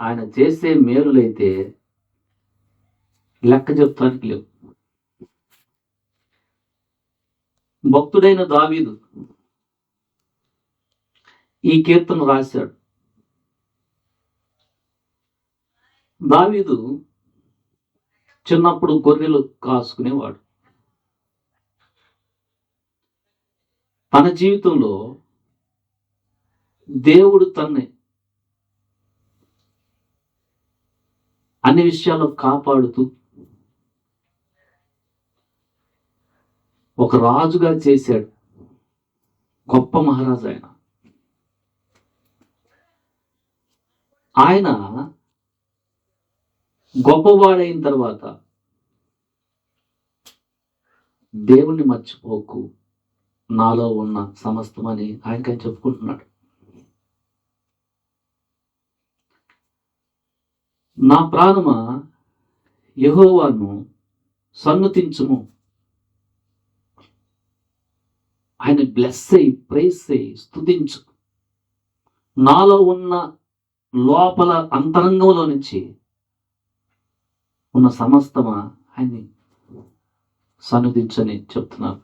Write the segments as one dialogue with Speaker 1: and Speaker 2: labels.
Speaker 1: ఆయన చేసే మేలులైతే లెక్క చెప్తానికి లేవు. భక్తుడైన దావీదు ఈ కీర్తన రాశాడు. దావీదు చిన్నప్పుడు గొర్రెలు కాసుకునేవాడు. తన జీవితంలో దేవుడు తన్నే అన్ని విషయాల్లో కాపాడుతూ ఒక రాజుగా చేశాడు. గొప్ప మహారాజు ఆయన. ఆయన గొప్పవాడైన తర్వాత దేవుణ్ణి మర్చిపోకు. నాలో ఉన్న సమస్తమని ఆయనకని చెప్పుకుంటున్నాడు. నా ప్రాణమా యహోవాను సన్నతించుము. ఆయన బ్లెస్ అయ్యి ప్రైస్ అయ్యి స్తుతించు. నాలో ఉన్న లోపల అంతరంగంలో నుంచి ఉన్న సమస్తమా ఆయన్ని సన్నిధించని చెప్తున్నారు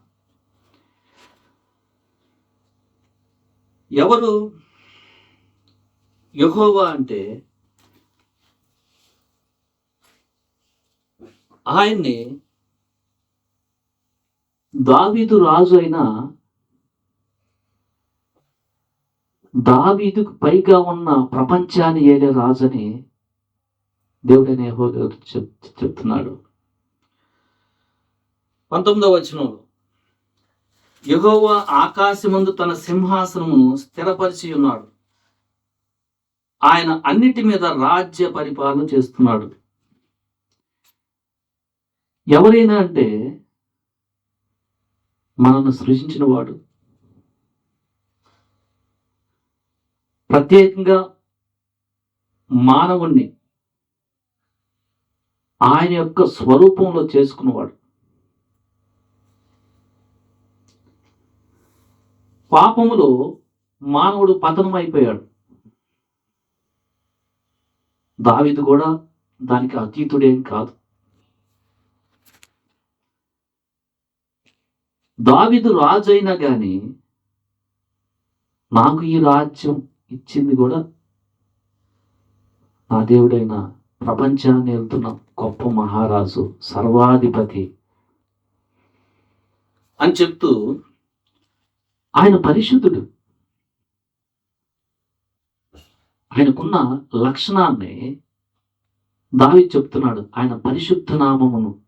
Speaker 1: ఎవరు యహోవా అంటే ఆయన్ని దావీదు రాజు అయిన దావీదుకు పైగా ఉన్న ప్రపంచాన్ని ఏలే రాజని దేవుడనే యెహోవా గారు చెప్ చెప్తున్నాడు. పంతొమ్మిదవ వచనంలో యెహోవా ఆకాశమందు తన సింహాసనమును స్థిరపరిచి ఉన్నాడు. ఆయన అన్నిటి మీద రాజ్య పరిపాలన చేస్తున్నాడు. ఎవరైనా అంటే మనల్ని సృజించిన వాడు ప్రత్యేకంగా మానవుణ్ణి ఆయన యొక్క స్వరూపంలో చేసుకున్నవాడు. పాపములో మానవుడు పతనం అయిపోయాడు దావిది కూడా దానికి అతీతుడేం కాదు. దావిదు రాజు అయినా కానీ నాకు ఈ రాజ్యం ఇచ్చింది కూడా నా దేవుడైన ప్రపంచాన్ని వెళ్తున్న గొప్ప మహారాజు సర్వాధిపతి అని చెప్తూ ఆయన పరిశుద్ధుడు. ఆయనకున్న లక్షణాన్ని దావి చెప్తున్నాడు. ఆయన పరిశుద్ధ నామమును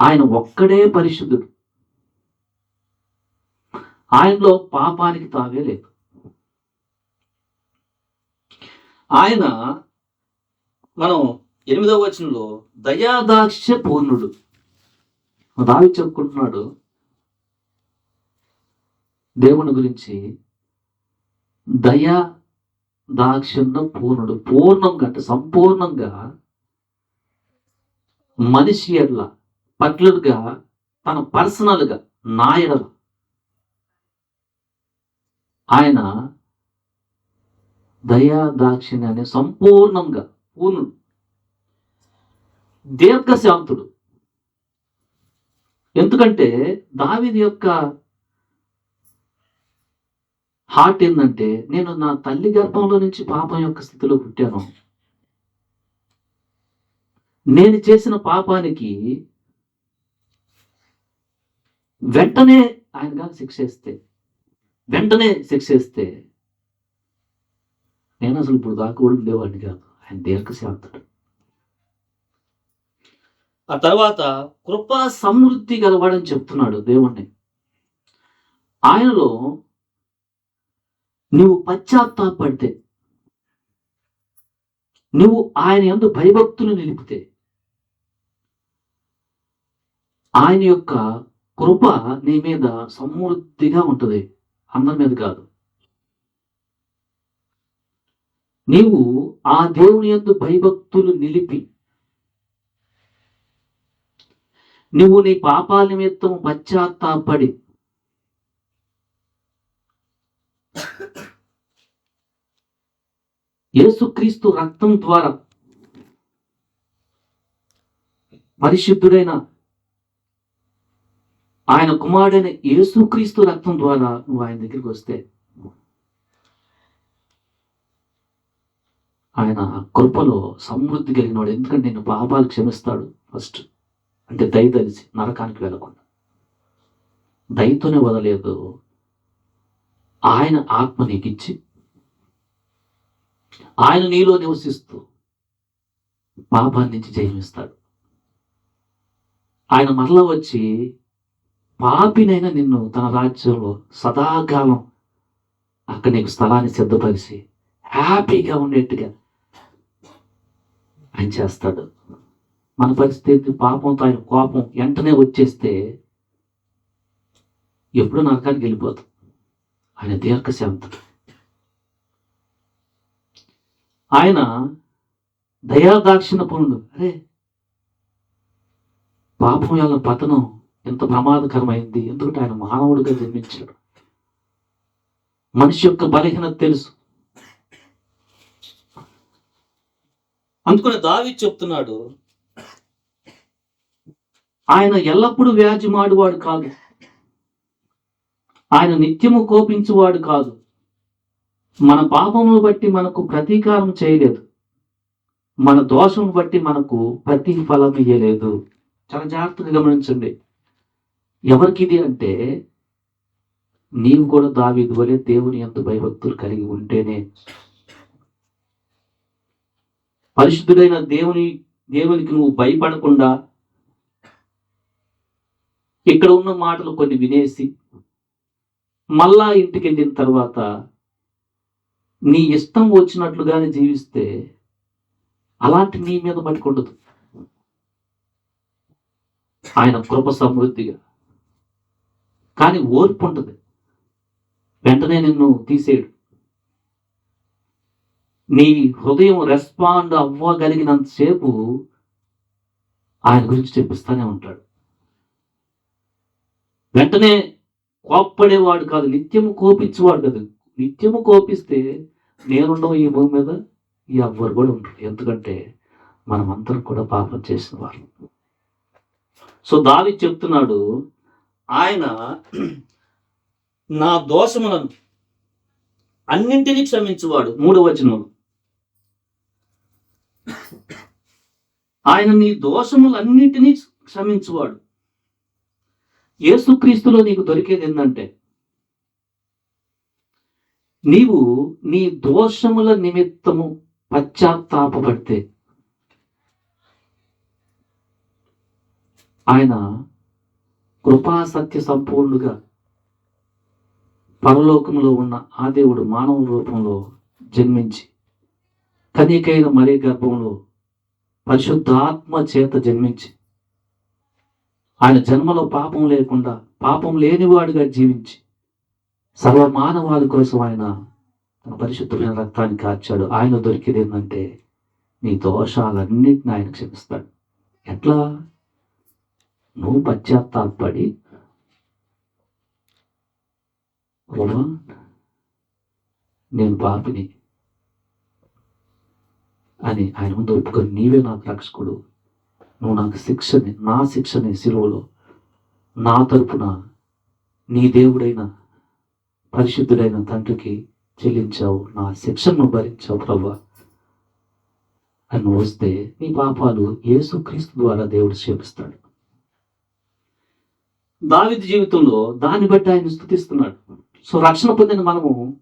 Speaker 1: ఆయన ఒక్కడే పరిశుద్ధుడు. ఆయనలో పాపానికి తావే లేదు. ఆయన మనం ఎనిమిదవ వచనంలో దయాదాక్ష్య పూర్ణుడు దావి చెప్పుకుంటున్నాడు. దేవుని గురించి దయా దాక్షిణ్యం పూర్ణుడు. పూర్ణంగా అంటే సంపూర్ణంగా మనిషి ఎడ్ల పర్టికులర్గా తన పర్సనల్గా నా ఎడల ఆయన దయా దాక్షిణ్యాన్ని సంపూర్ణంగా పూర్ణుడు. దీర్ఘశాంతుడు. ఎందుకంటే దావిది యొక్క హార్ట్ ఏంటంటే నేను నా తల్లి గర్భంలో నుంచి పాపం యొక్క స్థితిలో పుట్టాను. నేను చేసిన పాపానికి వెంటనే ఆయన శిక్ష వేస్తే వెంటనే శిక్ష వేస్తే నేను అసలు ఇప్పుడు దాకా కూడా ఉండేవాడిని కాదు. ఆయన దీర్ఘశాంతుడు. ఆ తర్వాత కృపా సమృద్ధి గలవాడని చెప్తున్నాడు దేవుణ్ణి. ఆయనలో నువ్వు పశ్చాత్తాపడితే నువ్వు ఆయన ఎందు భయభక్తులు నిలిపితే ఆయన యొక్క కృప నీ మీద సమృద్ధిగా ఉంటుంది. అందరి మీద కాదు. నీవు ఆ దేవుని ఎందు భయభక్తులు నిలిపి నువ్వు నీ పాపాల నిమిత్తం పశ్చాత్తాపడి యేసుక్రీస్తు రక్తం ద్వారా పరిశుద్ధుడైన ఆయన కుమారుడైన యేసుక్రీస్తు రక్తం ద్వారా నువ్వు ఆయన దగ్గరికి వస్తే ఆయన కృపలో సమృద్ధి కలిగినవాడు. ఎందుకంటే నేను పాపాలు క్షమిస్తాడు ఫస్ట్ అంటే దయ తెలిసి నరకానికి వెళ్ళకుండా. దయతోనే వదలేదు. ఆయన ఆత్మ నీకు ఇచ్చి ఆయన నీలో నివసిస్తూ పాపాన్ని నుంచి జయమిస్తాడు. ఆయన మరలా వచ్చి పాపినైనా నిన్ను తన రాజ్యంలో సదాకాలం అక్కడ నీకు స్థలాన్ని సిద్ధపరిచి హ్యాపీగా ఉండేట్టుగా ఆయన చేస్తాడు. మన పరిస్థితి పాపంతో ఆయన కోపం వెంటనే వచ్చేస్తే ఎప్పుడు నరకానికి వెళ్ళిపోతాం. ఆయన దీర్ఘశాంతుడు. ఆయన దయాదాక్షిణ పనుడు అరే పాపం వల్ల పతనం ఎంత ప్రమాదకరమైంది ఎందుకంటే ఆయన మానవుడిగా జన్మించాడు. మనిషి యొక్క బలహీనత తెలుసు. అందుకని దావి చెప్తున్నాడు ఆయన ఎల్లప్పుడూ వ్యాధి మాడువాడు కాదు. ఆయన నిత్యము కోపించువాడు కాదు. మన పాపమును బట్టి మనకు ప్రతీకారం చేయలేదు. మన దోషం బట్టి మనకు ప్రతిఫలం ఇయ్యలేదు. చాలా జాగ్రత్తగా గమనించండి. ఎవరికి ఇది అంటే నీవు కూడా దావీదు వలె దేవుని ఎంత భయభక్తులు కలిగి ఉంటేనే. పరిశుద్ధుడైన దేవుని దేవునికి నువ్వు భయపడకుండా ఇక్కడ ఉన్న మాటలు కొన్ని వినేసి మళ్ళా ఇంటికి వెళ్ళిన తర్వాత నీ ఇష్టం వచ్చినట్లుగానే జీవిస్తే అలాంటి నీ మీద పట్టుకుండదు ఆయన కృప సమృద్ధిగా కానీ ఓర్పు ఉంటుంది వెంటనే నిన్ను తీసేయడు. నీ హృదయం రెస్పాండ్ అవ్వగలిగినంతసేపు ఆయన గురించి చెప్పిస్తానే ఉంటాడు. వెంటనే కోప్పడేవాడు కాదు నిత్యము కోపించేవాడు కాదు. నిత్యము కోపిస్తే నేనుండవు ఈ భూమి మీద ఎవ్వరు కూడా ఉండరు. ఎందుకంటే మనమందరం కూడా పాపం చేసిన వాళ్ళు. సో దావి చెప్తున్నాడు ఆయన నా దోషములను అన్నింటినీ క్షమించువాడు. మూడు వచనములు ఆయన నీ దోషములన్నింటినీ క్షమించువాడు. యేసుక్రీస్తులో నీకు దొరికేది ఏంటంటే నీవు నీ దోషముల నిమిత్తము పశ్చాత్తాపడితే ఆయన కృపా సత్య పరలోకంలో ఉన్న ఆ దేవుడు మానవ రూపంలో జన్మించి కనికైన మరీ గర్భంలో పరిశుద్ధాత్మ చేత జన్మించి ఆయన జన్మలో పాపం లేకుండా పాపం లేనివాడుగా జీవించి సర్వ మానవాళి కోసం ఆయన తన పరిశుద్ధమైన రక్తాన్ని కార్చాడు. ఆయన దొరికేది ఏంటంటే నీ దోషాలన్నింటిని ఆయన క్షమిస్తాడు. ఎట్లా? నువ్వు పశ్చాత్తాపడి ప్రభా నేను పాపిని అని ఆయన ముందు ఒప్పుకొని నీవే నాకు రక్షకుడు. నువ్వు నాకు శిక్షని నా శిక్షని సిలువలో నా తరపున నీ దేవుడైన పరిశుద్ధుడైన తండ్రికి చెల్లించావు నా శిక్షను భరించావు ప్రభా అని వస్తే నీ పాపాలు యేసుక్రీస్తు ద్వారా దేవుడు క్షేమిస్తాడు. దావిది జీవితంలో దాన్ని బట్టి ఆయన స్థుతిస్తున్నాడు. సో రక్షణ పొందిన మనము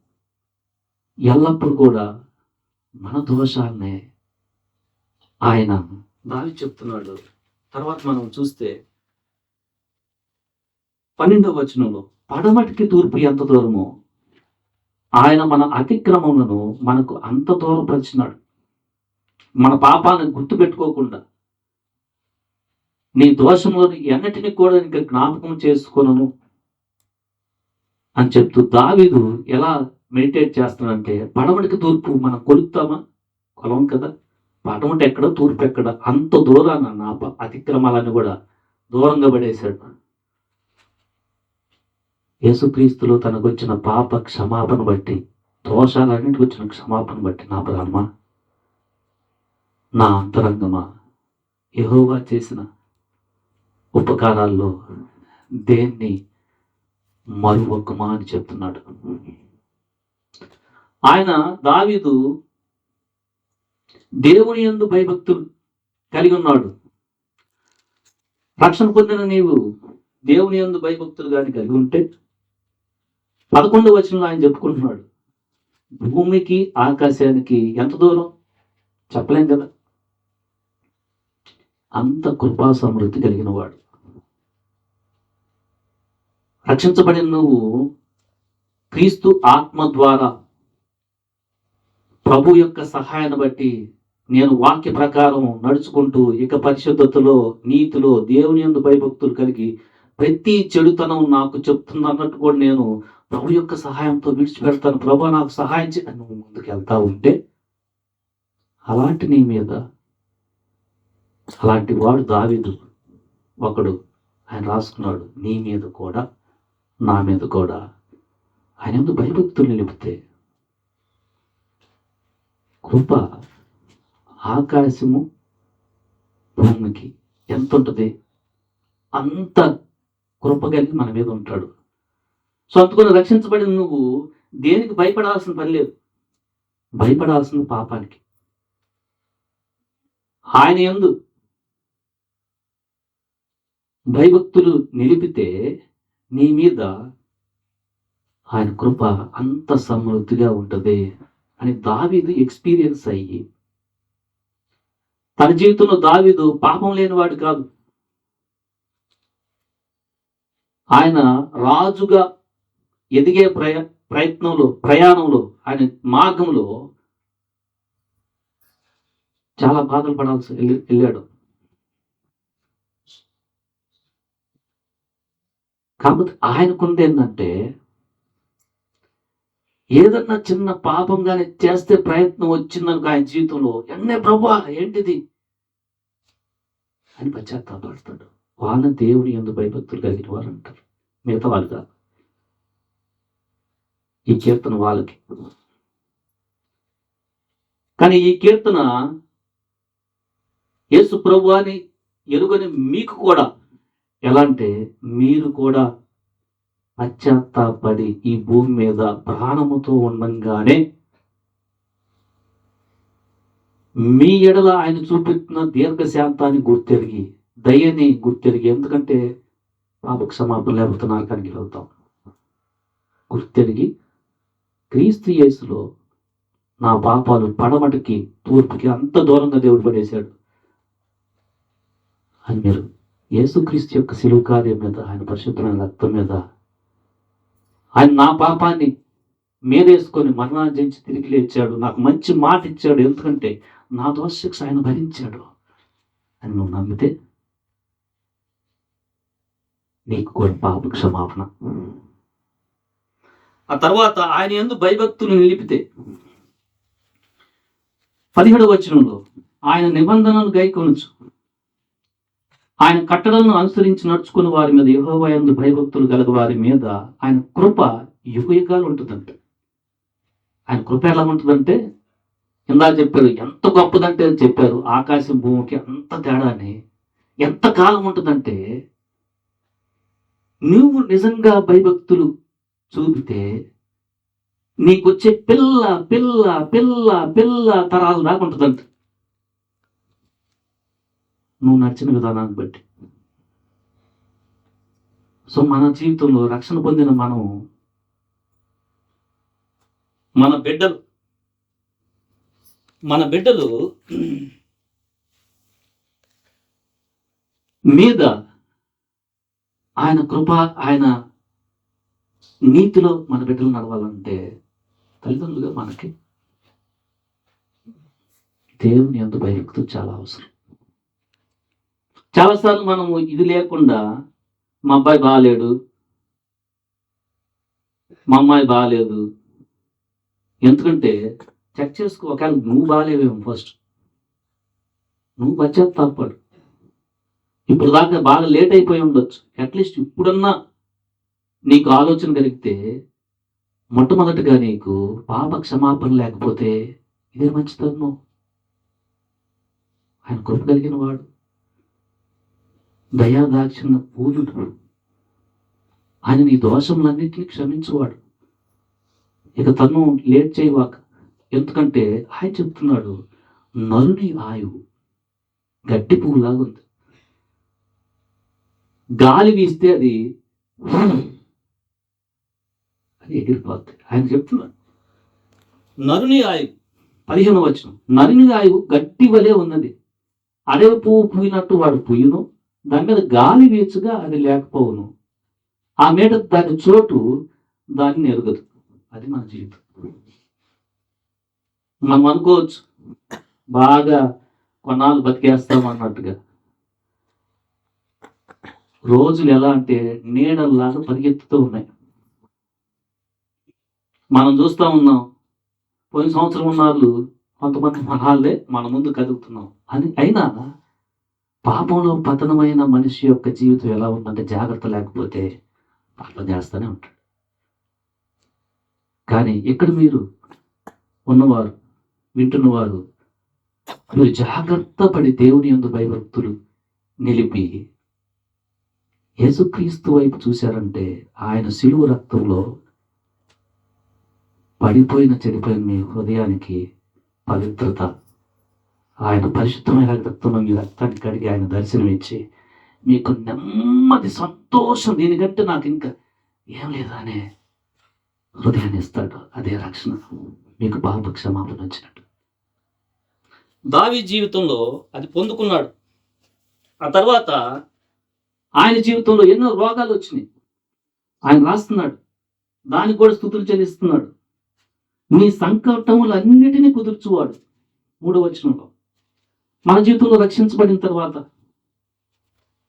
Speaker 1: ఎల్లప్పుడూ కూడా మన దోషాలనే ఆయన దావి చెప్తున్నాడు. తర్వాత మనం చూస్తే పన్నెండవ వచనంలో పడమటికి తూర్పు ఎంత దూరమో ఆయన మన అతిక్రమములను మనకు అంత దూరపరిచినాడు. మన పాపాలను గుర్తుపెట్టుకోకుండా నీ దోషములను ఎన్నటిని కూడా ఇంకా జ్ఞాపకం చేసుకొనను అని చెప్తూ దావీదు ఎలా మెడిటేట్ చేస్తాడంటే పడమటికి తూర్పు మనం కొలుపుతామా కొలం కదా. పడమటి ఎక్కడ తూర్పు ఎక్కడ. అంత దూరాన నా ప- అతిక్రమాలన్నీ కూడా దూరంగా పడేశాడు. యేసుక్రీస్తులో తనకు వచ్చిన పాప క్షమాపణ బట్టి దోషాలన్నింటికి వచ్చిన క్షమాపణ బట్టి నా ప్రాణమా? నా అంతరంగమా? యహోవా చేసిన ఉపకారాల్లో దేన్ని మరువొక్కమా అని చెప్తున్నాడు. ఆయన దావీదు దేవుని యందు భయభక్తులు కలిగి ఉన్నాడు. రక్షణ పొందిన నీవు దేవుని యందు భయభక్తులు కానీ కలిగి ఉంటే పదకొండు వచనంలో ఆయన చెప్పుకుంటున్నాడు. భూమికి ఆకాశానికి ఎంత దూరం? చెప్పలేం కదా. అంత కృపా సమృద్ధి కలిగిన వాడు. రక్షించబడిన నువ్వు క్రీస్తు ఆత్మ ద్వారా ప్రభు యొక్క సహాయాన్ని బట్టి నేను వాక్య ప్రకారం నడుచుకుంటూ ఇక పరిశుద్ధతలో నీతిలో దేవుని యందు భయభక్తులు కలిగి ప్రతి చెడుతనం నాకు చెప్తుంది అన్నట్టు కూడా నేను ప్రభు యొక్క సహాయంతో విడిచిపెడతాను. ప్రభు నాకు సహాయం చే నువ్వు ముందుకు వెళ్తా ఉంటే అలాంటి నీ మీద అలాంటి వాడు దావిదు ఒకడు ఆయన రాసుకున్నాడు. నీ మీద కూడా నా మీద కూడా. ఆయన ముందు భయభక్తులు నిలిపితే. కృప ఆకాశము భూమికి ఎంత ఉంటుంది? అంత కృప కలిగి మన మీద ఉంటాడు. సో అందుకని రక్షించబడిన నువ్వు దేనికి భయపడాల్సిన పని లేదు. భయపడాల్సిన పాపానికి. ఆయన ఎందు భయభక్తులు నిలిపితే నీ మీద ఆయన కృప అంత సమృద్ధిగా ఉంటుంది అని దావీదు ఎక్స్పీరియన్స్ అయ్యి తన జీవితంలో దావీదు పాపం లేనివాడు కాదు. ఆయన రాజుగా ఎదిగే ప్రయ ప్రయత్నంలో ప్రయాణంలో ఆయన మార్గంలో చాలా బాధలు పడాల్సి వెళ్ళి- వెళ్ళాడు కాకపోతే ఆయనకుంది ఏంటంటే ఏదన్నా చిన్న పాపం కానీ చేస్తే ప్రయత్నం వచ్చిందనుకో ఆయన జీవితంలో ఎన్నే ప్రభా ఏంటిది? అని పశ్చాత్తాపడతాడు వాళ్ళ దేవుని ఎందు భయభక్తులు కలిగిన వారు అంటారు. మిగతా వాళ్ళు కాదు. ఈ కీర్తన వాళ్ళకి. కానీ ఈ కీర్తన యేసు ప్రభు అని ఎరుగని మీకు కూడా ఎలా అంటే మీరు కూడా పశ్చాత్తాపడి ఈ భూమి మీద ప్రాణముతో ఉండంగానే మీ ఎడల ఆయన చూపెట్టిన దీర్ఘశాంతాన్ని గుర్తెరిగి దయని గుర్తెరిగి ఎందుకంటే పాప క్షమాపణ లేకపోతే నరకానికి వెళ్తాం. గుర్తెరిగి క్రీస్తు యేసులో నా పాపాలు పడమటికి తూర్పుకి అంత దూరంగా దేవుడు పడేశాడు. అని మీరు యేసుక్రీస్తు యొక్క శిలువ కార్యం మీద ఆయన పరిశుద్ధమైన రక్తం మీద ఆయన నా పాపాన్ని మీదేసుకొని మరణార్జించి తిరిగి లేచాడు. నాకు మంచి మాట ఇచ్చాడు. ఎందుకంటే నా దోష ఆయన భరించాడు అని నువ్వు నమ్మితే నీకు కూడా పాప క్షమాపణ. ఆ తర్వాత ఆయన ఎందు భయభక్తులు నిలిపితే పదిహేడు వచనంలో ఆయన నిబంధనలు గైకొనుచు. ఆయన కట్టడలను అనుసరించి నడుచుకుని వారి మీద యహోవయందు భయభక్తులు కలగ వారి మీద ఆయన కృప యుగయుగాలు ఉంటుందంట. ఆయన కృప ఎలా ఉంటుందంటే ఇందాక చెప్పారు ఎంత గొప్పదంటే అని చెప్పారు ఆకాశం భూమికి అంత తేడాని. ఎంత కాలం ఉంటుందంటే నువ్వు నిజంగా భయభక్తులు చూపితే నీకొచ్చే పిల్ల పిల్ల పిల్ల పిల్ల తరాలు దాకా ఉంటుందంట. నువ్వు నడిచిన విధానాన్ని బట్టి. సో మన జీవితంలో రక్షణ పొందిన మనం మన బిడ్డలు. మన బిడ్డలు మీద ఆయన కృప ఆయన నీతిలో మన బిడ్డలు నడవాలంటే తల్లిదండ్రులుగా మనకి దేవుని ఎంత భయభక్తులు చాలా అవసరం. చాలాసార్లు మనము ఇది లేకుండా మా అబ్బాయి బాగాలేడు మా అమ్మాయి బాగాలేదు ఎందుకంటే చెక్ చేసుకో ఒకవేళ నువ్వు బాగాలేవేమో ఫస్ట్ నువ్వు పశ్చాత్తాపడు. ఇప్పుడు దాకా బాగా లేట్ అయిపోయి ఉండొచ్చు. అట్లీస్ట్ ఇప్పుడన్నా నీకు ఆలోచన కలిగితే మొట్టమొదటిగా నీకు పాప క్షమాపణ లేకపోతే ఇదే మంచితనం ఆయన కృప కలిగిన వాడు. దయాదాక్షిణ పూర్ణుడు ఆయన నీ దోషములన్నింటినీ క్షమించువాడు. ఇక తను లేట్ చేయవాక. ఎందుకంటే ఆయన చెప్తున్నాడు నరుని ఆయువు గడ్డి పువ్వులాగా ఉంది. గాలి వీస్తే అది అది ఎగిరిపోద్ది ఆయన చెప్తున్నాడు నరుని ఆయువు పదిహేను వచ్చిన నరుని ఆయువు గడ్డి వలె ఉన్నది. అడవి పువ్వు పూయినట్టు వాడు పుయ్యను దాని మీద గాలి వీచుగా అది లేకపోవును. ఆ మీద దాని చోటు దాన్ని ఎరగదు. అది మన జీవితం. మనం అనుకోవచ్చు బాగా కొన్నాళ్ళు బతికేస్తాం అన్నట్టుగా రోజులు ఎలా అంటే నీడల్లాగా పరిగెత్తుతూ ఉన్నాయి. మనం చూస్తూ ఉన్నాం పోయిన సంవత్సరం ఉన్నాళ్ళు కొంతమంది మహాళ్ళే మన ముందు కదుగుతున్నాం అని అయినా పాపంలో పతనమైన మనిషి యొక్క జీవితం ఎలా ఉందంటే జాగ్రత్త లేకపోతే పాపం చేస్తూనే ఉంటాడు. కానీ ఇక్కడ మీరు ఉన్నవారు వింటున్నవారు మీరు జాగ్రత్త పడి దేవుని ఎందు భయభక్తులు నిలిపి యేసుక్రీస్తు వైపు చూశారంటే ఆయన సిలువ రక్తంలో పడిపోయిన చెడిపోయిన మీ హృదయానికి పవిత్రత ఆయన పరిశుద్ధమైన రక్తంలో మీ రక్తాన్ని కడిగి ఆయన దర్శనం ఇచ్చి మీకు నెమ్మది సంతోషం దీనికంటే నాకు ఇంకా ఏం లేదా అనే హృదయాన్ని ఇస్తాడు. అదే రక్షణ మీకు పాప క్షమాపణ వచ్చినట్టు. దావి జీవితంలో అది పొందుకున్నాడు. ఆ తర్వాత ఆయన జీవితంలో ఎన్నో రోగాలు వచ్చినాయి. ఆయన రాస్తున్నాడు. దానికి కూడా స్థుతులు చెల్లిస్తున్నాడు. నీ సంకటములన్నిటినీ కుదుర్చువాడు. మూడో వచనంలో. మన జీవితంలో రక్షించబడిన తర్వాత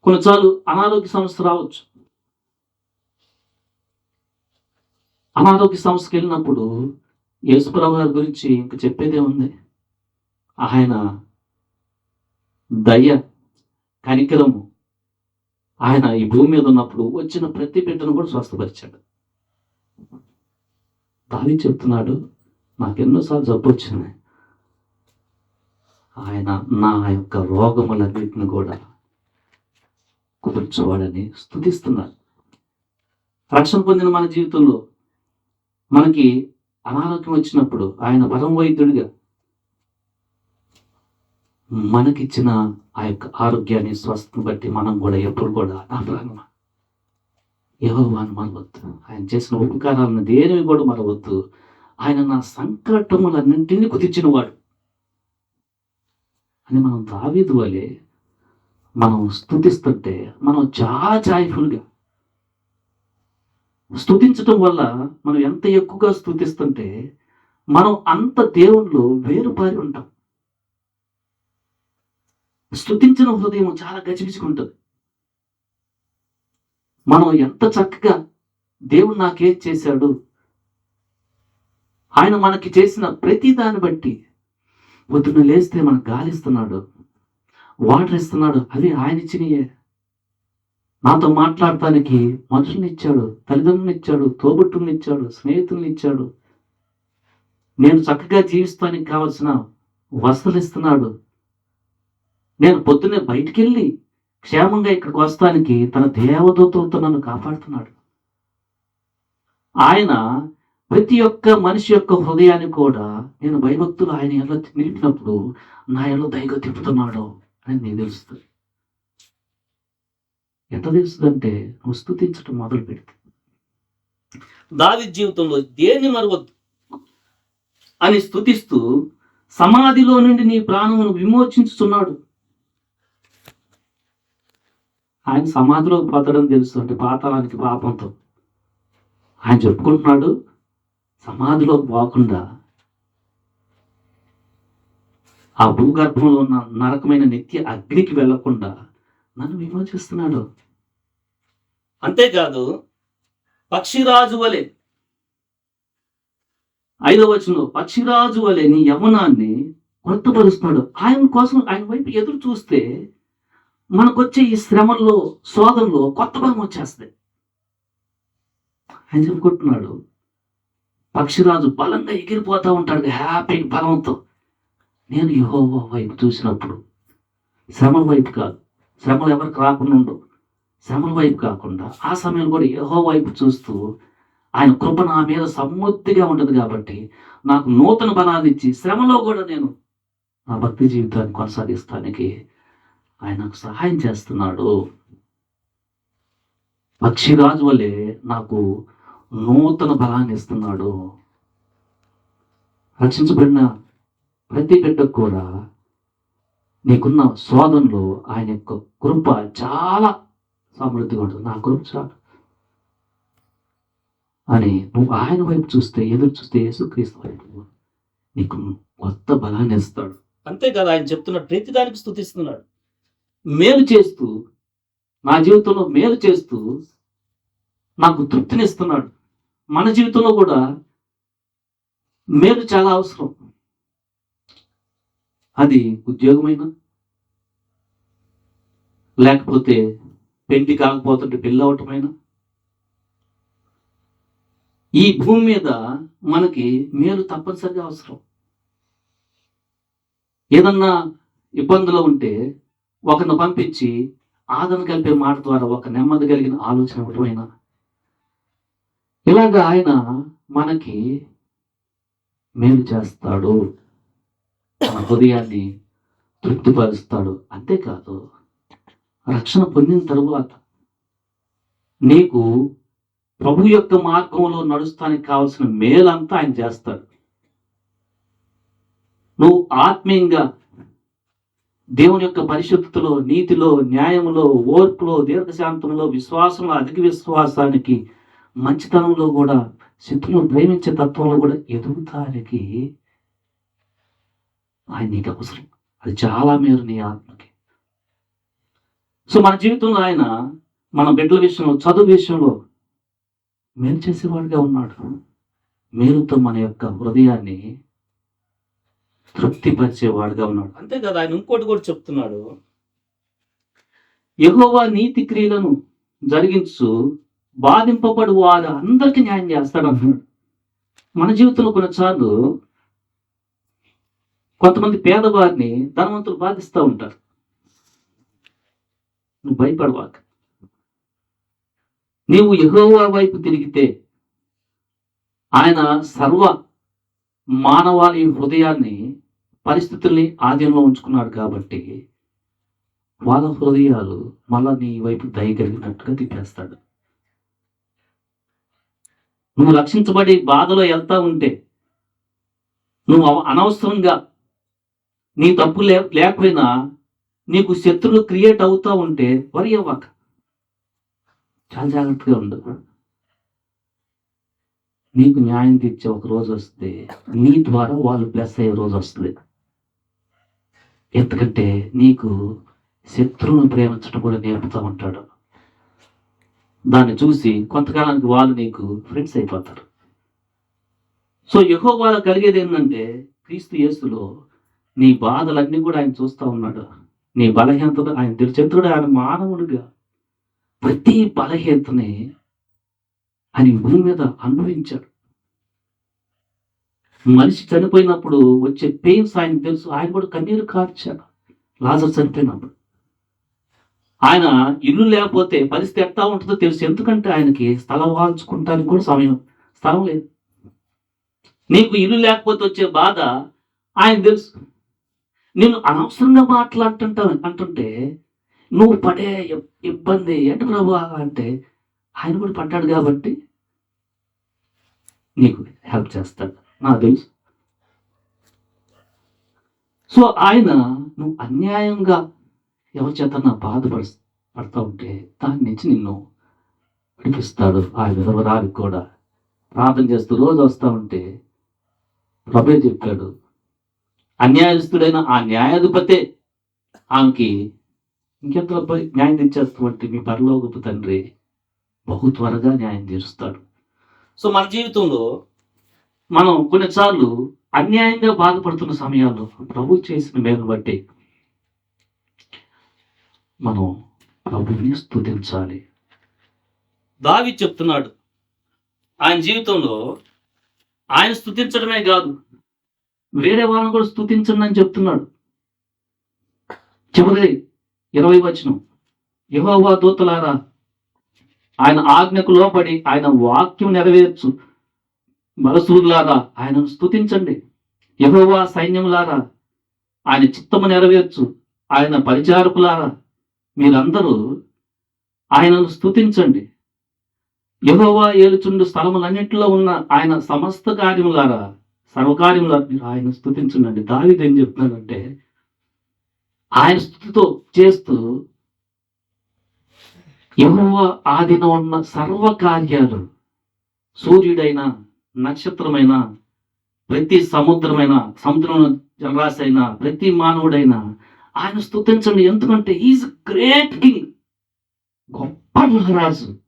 Speaker 1: కొన్నిసార్లు అనారోగ్య సమస్య రావచ్చు. అనారోగ్య సమస్యకి వెళ్ళినప్పుడు యేసుప్రభు గారి గురించి ఇంక చెప్పేదే ఉంది. ఆయన దయ కనికరము ఆయన ఈ భూమి మీద ఉన్నప్పుడు వచ్చిన ప్రతి బిడ్డను కూడా స్వస్థపరిచాడు. దాని చెప్తున్నాడు నాకెన్నోసార్లు జబ్బు వచ్చింది. ఆయన నా యొక్క రోగములన్నింటిని కూడా కుదుర్చువాడని స్థుతిస్తున్నాడు రక్షణ పొందిన మన జీవితంలో మనకి అనారోగ్యం వచ్చినప్పుడు ఆయన వరం వైద్యుడిగా మనకిచ్చిన ఆ యొక్క ఆరోగ్యాన్ని స్వస్థను బట్టి మనం కూడా ఎప్పుడు కూడా నా ప్రాణమా మరవద్దు. ఆయన చేసిన ఉపకారాలను దేనివి కూడా మరవద్దు. ఆయన నా సంకటములన్నింటినీ కుదిర్చిన వాడు అని మనం దావీదు వలె మనం స్థుతిస్తుంటే మనం చాలా జాయ్ఫుల్గా స్థుతించటం వల్ల మనం ఎంత ఎక్కువగా స్థుతిస్తుంటే మనం అంత దేవుళ్ళు వేరుపారి ఉంటాం. స్థుతించిన హృదయం చాలా గజిబిజిగుంటుంది. మనం ఎంత చక్కగా దేవుడు నాకేం చేశాడు ఆయన మనకి చేసిన ప్రతి దాన్ని బట్టి పొద్దున్న లేస్తే మనకు గాలిస్తున్నాడు వాటర్ ఇస్తున్నాడు. అవి ఆయన ఇచ్చినయే. నాతో మాట్లాడటానికి మనుషుల్ని ఇచ్చాడు తల్లిదండ్రులను ఇచ్చాడు తోబుట్టుల్ని ఇచ్చాడు స్నేహితుల్ని ఇచ్చాడు. నేను చక్కగా జీవిస్తానికి కావలసిన వసతులు ఇస్తున్నాడు. నేను పొద్దున్నే బయటికి వెళ్ళి క్షేమంగా ఇక్కడికి వస్తానికి తన దేవదూతలతో నన్ను కాపాడుతున్నాడు. ఆయన ప్రతి ఒక్క మనిషి యొక్క హృదయాన్ని కూడా నేను భయభక్తులు ఆయన ఎలా నిలిపినప్పుడు నా ఎలా దయగా తిప్పుతున్నాడు అని నీకు తెలుస్తుంది. ఎంత తెలుస్తుందంటే నువ్వు స్థుతించడం మొదలు పెడితే. దావి జీవితంలో దేన్ని మరవద్దు? అని స్థుతిస్తూ సమాధిలో నుండి నీ ప్రాణమును విమోచించుతున్నాడు ఆయన సమాధిలో పోతాడని తెలుసు అంటే పాతాళానికి పాపంతో. ఆయన చెప్పుకుంటున్నాడు సమాధిలో పోకుండా ఆ భూగర్భంలో ఉన్న నరకమైన నిత్య అగ్నికి వెళ్ళకుండా నన్ను విమోచిస్తున్నాడు. అంతేకాదు పక్షిరాజు వలె ఐదవ వచనంలో పక్షిరాజు వలె నీ యవనాన్ని గుర్తుపరుస్తున్నాడు ఆయన కోసం ఆయన వైపు ఎదురు చూస్తే మనకొచ్చే ఈ శ్రమల్లో శోధనలో కొత్త బలం వచ్చేస్తుంది. ఆయన చెప్పుకుంటున్నాడు పక్షిరాజు బలంగా ఎగిరిపోతూ ఉంటాడు హ్యాపీ బలంతో నేను యెహోవా వైపు చూసినప్పుడు శ్రమల వైపు కాదు శ్రమలు ఎవరికి రాకుండా ఉండవు. శ్రమల వైపు కాకుండా ఆ సమయంలో కూడా యహో వైపు చూస్తూ ఆయన కృప నా మీద సమృద్ధిగా ఉంటుంది కాబట్టి నాకు నూతన బలాన్ని ఇచ్చి శ్రమలో కూడా నేను నా భక్తి జీవితాన్ని కొనసాగిస్తానికి ఆయన నాకు సహాయం చేస్తున్నాడు. పక్షిరాజు వల్లే నాకు నూతన బలాన్ని ఇస్తున్నాడు. రక్షించబడిన ప్రతి బిడ్డకు కూడా నీకున్న శోధనలో ఆయన యొక్క కృప చాలా సమృద్ధిగా ఉంటుంది. నా కృప చాలు. అని నువ్వు ఆయన వైపు చూస్తే ఎదురు చూస్తే యేసుక్రీస్తు వైపు నీకు కొత్త బలాన్ని ఇస్తాడు. అంతేకాదు ఆయన చెప్తున్న ప్రతి దానికి స్థుతిస్తున్నాడు మేలు చేస్తూ నా జీవితంలో మేలు చేస్తూ నాకు తృప్తినిస్తున్నాడు మన జీవితంలో కూడా మేలు చాలా అవసరం. అది ఉద్యోగమైనా లేకపోతే పెళ్ళి కాకపోతుంటే పెళ్ళి అవటమైనా ఈ భూమి మీద మనకి మేలు తప్పనిసరిగా అవసరం. ఏదన్నా ఇబ్బందులు ఉంటే ఒకరిని పంపించి ఆదరణ కలిపే మాట ద్వారా ఒక నెమ్మది కలిగిన ఆలోచన ఇవ్వటమైనా ఇలాగా ఆయన మనకి మేలు చేస్తాడు. మన హృదయాన్ని తృప్తిపరుస్తాడు. అంతేకాదు రక్షణ పొందిన తరువాత నీకు ప్రభు యొక్క మార్గంలో నడుస్తానికి కావలసిన మేలంతా ఆయన చేస్తాడు. నువ్వు ఆత్మీయంగా దేవుని యొక్క పరిశుద్ధతలో నీతిలో న్యాయంలో ఓర్పులో దీర్ఘశాంతంలో విశ్వాసంలో అధిక విశ్వాసానికి మంచితనంలో కూడా శత్రువును ప్రేమించే తత్వంలో కూడా ఎదుగుతానికి ఆయన నీకు అవసరం. అది చాలా మేలు నీ ఆత్మకి. సో మన జీవితంలో ఆయన మన బిడ్డల విషయంలో చదువు విషయంలో మేలు చేసేవాడిగా ఉన్నాడు. మేలుతో మన యొక్క హృదయాన్ని తృప్తిపరిచేవాడుగా ఉన్నాడు. అంతే కదా ఆయన ఇంకోటి కూడా చెప్తున్నాడు. యెహోవా నీతి క్రియలను జరిగించు బాధింపబడు వారు అందరికీ న్యాయం చేస్తాడు అంటున్నాడు. మన జీవితంలో కొన్నిసార్లు కొంతమంది పేదవారిని ధనవంతులు బాధిస్తూ ఉంటారు. నువ్వు భయపడవాక. నీవు యెహోవా వైపు తిరిగితే ఆయన సర్వ మానవాళి హృదయాన్ని పరిస్థితుల్ని ఆధీనంలో ఉంచుకున్నాడు కాబట్టి వాళ్ళ హృదయాలు మళ్ళా నీ వైపు దయ కలిగినట్టుగా తిప్పేస్తాడు. నువ్వు రక్షించబడి బాధలో వెళ్తా ఉంటే నువ్వు అనవసరంగా నీ తప్పు లే లేకపోయినా నీకు శత్రువులు క్రియేట్ అవుతా ఉంటే వరి అవ్వక. చాలా జాగ్రత్తగా ఉండు. నీకు న్యాయం తీర్చే ఒక రోజు వస్తే నీ ద్వారా వాళ్ళు ప్లస్ అయ్యే రోజు వస్తుంది. ఎందుకంటే నీకు శత్రువును ప్రేమించడం కూడా నేర్పుతూ ఉంటాడు. దాన్ని చూసి కొంతకాలానికి వాళ్ళు నీకు ఫ్రెండ్స్ అయిపోతారు. సో ఎక్కువ వాళ్ళకి కలిగేది ఏంటంటే క్రీస్తు యేసులో నీ బాధలన్నీ కూడా ఆయన చూస్తూ ఉన్నాడు. నీ బలహీనతలు ఆయన తెలిచేంతుడు ఆయన మానవుడిగా ప్రతి బలహీనతని ఆయన భూమి మీద అనుభవించాడు. మనిషి చనిపోయినప్పుడు వచ్చే పెయిన్స్ ఆయన తెలుసు. ఆయన కూడా కన్నీరు కార్చాడు. లాజర్ చనిపోయినప్పుడు. ఆయన ఇల్లు లేకపోతే పరిస్థితి ఎట్లా ఉంటుందో తెలుసు. ఎందుకంటే ఆయనకి స్థలం వాల్చుకుంటానికి కూడా సమయం స్థలం లేదు. నీకు ఇల్లు లేకపోతే వచ్చే బాధ ఆయన తెలుసు. నేను అనవసరంగా మాట్లాడుతుంటా అంటుంటే నువ్వు పడే ఇబ్బంది ఏంటి ప్రభు అంటే ఆయన కూడా పడ్డాడు కాబట్టి నీకు హెల్ప్ చేస్తాడు. నాకు తెలుసు. సో ఆయన నువ్వు అన్యాయంగా ఎవరి చేత నా బాధపడ పడతా ఉంటే దాని నుంచి నిన్ను విడిపిస్తాడు ఆ విధవరానికి కూడా. ప్రార్థన చేస్తూ రోజు వస్తూ ఉంటే ప్రభే చెప్పాడు అన్యాయస్తుడైన ఆ న్యాయాధిపతే ఆమెకి ఇంకెంత న్యాయం తెచ్చేస్తామంటే మీ పరలోకపు తండ్రి బహు త్వరగా న్యాయం తీరుస్తాడు. సో మన జీవితంలో మనం కొన్నిసార్లు అన్యాయంగా బాధపడుతున్న సమయాల్లో ప్రభు చేసిన మేలు బట్టి మనం ప్రభుని స్తుతించాలి. దావి చెప్తున్నాడు ఆయన జీవితంలో ఆయన స్థుతించడమే కాదు వేరే వాళ్ళని కూడా స్థుతించండి అని చెప్తున్నాడు. చివరి ఇరవై వచనం. యహోవా దూతలారా ఆయన ఆజ్ఞకు లోపడి ఆయన వాక్యం నెరవేర్చు. బలసూరులారా ఆయనను స్థుతించండి యహోవా సైన్యములారా ఆయన చిత్తము నెరవేర్చు. ఆయన పరిచారకులారా మీరందరూ ఆయనను స్థుతించండి యహోవా ఏలుచుండు స్థలములన్నింటిలో ఉన్న ఆయన సమస్త కార్యములారా సర్వకార్యములారా మీరు ఆయన స్థుతించండి దావిది ఏం చెప్తున్నాడంటే ఆయన స్థుతితో చేస్తూ యెహోవా ఆదిన ఉన్న సర్వకార్యాలు సూర్యుడైనా సూర్యుడైన నక్షత్రమైన ప్రతి సముద్రమైన సముద్రం జలరాశి అయినా ప్రతి మానవుడైనా ఆయన స్థుతించండి ఎందుకంటే ఈజ్ గ్రేట్ కింగ్ గొప్ప మహారాజు.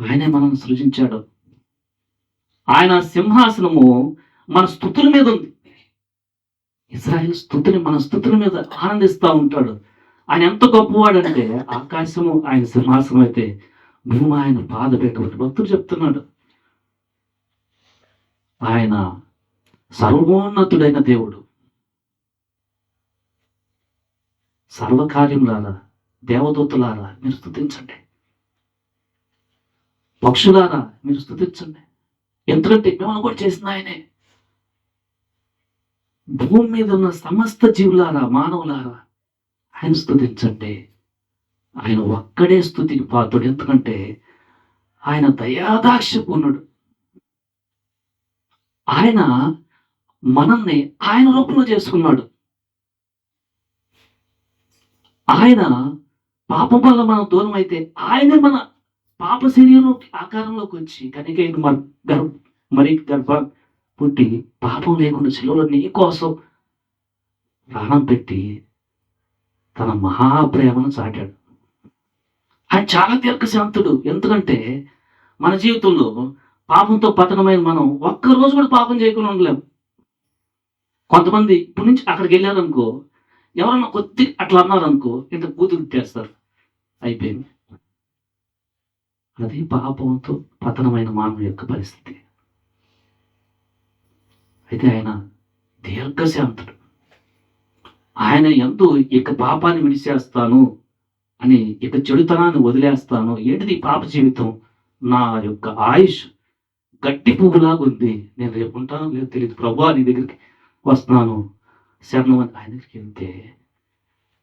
Speaker 1: ఆయనే మనం సృజించాడు. ఆయన సింహాసనము మన స్థుతుల మీద ఉంది. ఇజ్రాయెల్ స్థుతిని మన స్థుతుల మీద ఆనందిస్తూ ఉంటాడు. ఆయన ఎంత గొప్పవాడంటే ఆకాశము ఆయన సింహాసనం అయితే భూమి ఆయన బాధ పెట్టబట్టి భక్తుడు చెప్తున్నాడు. ఆయన సర్వోన్నతుడైన దేవుడు. సర్వకార్యములారా దేవదూతలారా మీరు స్థుతించండి. పక్షులారా మీరు స్థుతించండి. ఎందుకంటే మిమ్మల్ని కూడా చేసిన ఆయనే. భూమి మీద ఉన్న సమస్త జీవులారా మానవులారా ఆయన స్థుతించండి. ఆయన ఒక్కడే స్థుతికి పాత్రుడు. ఎందుకంటే ఆయన దయాదాక్షకున్నాడు ఆయన మనల్ని ఆయన రూపంలో చేసుకున్నాడు. ఆయన పాపం వల్ల మనం దూరం అయితే ఆయనే మన పాప శరీరం ఆకారంలోకి వచ్చి కనుక మన గర్భ మరి గర్భ పుట్టి పాపం లేకుండా చెలువలో నీ కోసం ప్రాణం పెట్టి తన మహాప్రేమను చాటాడు. ఆయన చాలా దీర్ఘశాంతుడు. ఎందుకంటే మన జీవితంలో పాపంతో పతనమైన మనం ఒక్క రోజు కూడా పాపం చేయకుండా ఉండలేము కొంతమంది ఇప్పటి నుంచి అక్కడికి వెళ్ళారనుకో ఎవరన్నా కొద్ది అట్లా అన్నారనుకో ఇంత కూతురు చేస్తారు అయిపోయింది. అది పాపంతో పతనమైన మానవుడి యొక్క పరిస్థితి. అయితే ఆయన దీర్ఘశాంతుడు. ఆయన ఎంతో ఇక పాపాన్ని విడిచేస్తాను అని ఇక చెడుతనాన్ని వదిలేస్తాను. ఏంటిది పాప జీవితం? నా యొక్క ఆయుష్ గట్టి పువ్వులాగా ఉంది నేను రేపు ఉంటాను లేదు తెలియదు ప్రభు నీ దగ్గరికి వస్తున్నాను. శరణం ఆయనకి వెళ్తే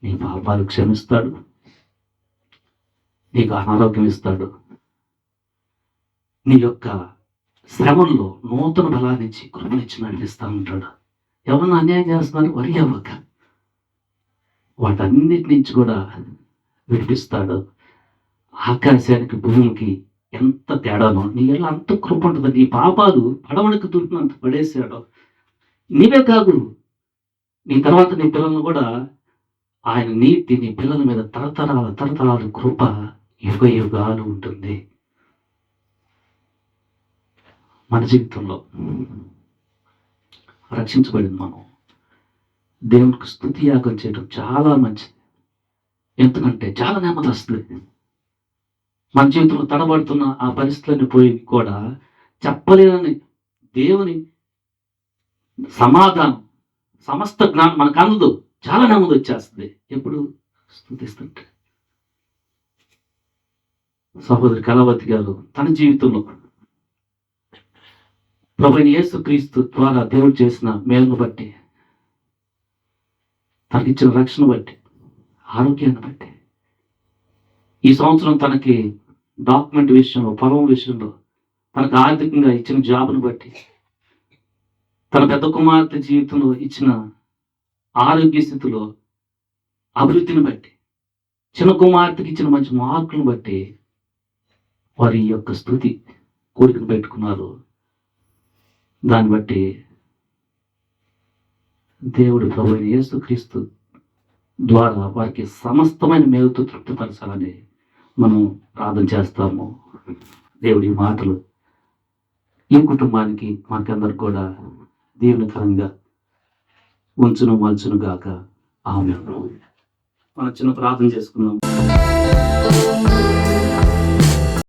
Speaker 1: నీ పాపాలు క్షమిస్తాడు. నీకు అనారోగ్యం ఇస్తాడు. నీ యొక్క శ్రమంలో నూతన బలాన్నిచ్చి కృపనిచ్చి నడిపిస్తూ ఉంటాడు. ఎవరన్నా అన్యాయం చేస్తున్నారు? వరి అవ్వక. వాటన్నిటి నుంచి కూడా విడిపిస్తాడు. ఆకాశానికి భూమికి ఎంత తేడానో నీ ఎలా అంత కృప ఉంటుంది నీ పాపాలు పడవనకు దుడ్డునంత పడేసాడో నీవే కాదు. నీ తర్వాత నీ పిల్లలను కూడా ఆయన నీతి నీ పిల్లల మీద తరతరాల తరతరాల కృప యుగ యుగాలు ఉంటుంది. మన జీవితంలో రక్షించబడింది మనం. దేవునికి స్థుతి యాగం చేయడం చాలా మంచిది. ఎందుకంటే చాలా నెమ్మది వస్తుంది. మన జీవితంలో తడబడుతున్న ఆ పరిస్థితులన్నీ పోయి కూడా చెప్పలేనని దేవుని సమాధానం సమస్త జ్ఞానం మనకు అందదు. చాలా నెమ్మది వచ్చేస్తుంది. ఎప్పుడు? స్థుతిస్తుంటే. సహోదరి కళావతి గారు తన జీవితంలో ప్రభుని యేసు క్రీస్తు ద్వారా దేవుడు చేసిన మేలును బట్టి తనకిచ్చిన రక్షణ బట్టి ఆరోగ్యాన్ని బట్టి ఈ సంవత్సరం తనకి డాక్యుమెంట్ విషయంలో పొలం విషయంలో తనకు ఆర్థికంగా ఇచ్చిన జాబ్ను బట్టి తన పెద్ద కుమార్తె జీవితంలో ఇచ్చిన ఆరోగ్య స్థితిలో అభివృద్ధిని బట్టి చిన్న కుమార్తెకి ఇచ్చిన మంచి మార్కులను బట్టి వారి యొక్క స్థుతి కోరికను పెట్టుకున్నారు. దాన్ని బట్టి దేవుడు ప్రభు యేసుక్రీస్తు ద్వారా వారికి సమస్తమైన మేలుతో తృప్తిపరచాలని మనం ప్రార్థన చేస్తాము. దేవుడి మాటలు ఈ కుటుంబానికి మనకందరికి కూడా దీవెనకరంగా ఉంచును మలుచును గాక. ఆమె మనం చిన్న ప్రార్థన చేసుకున్నాం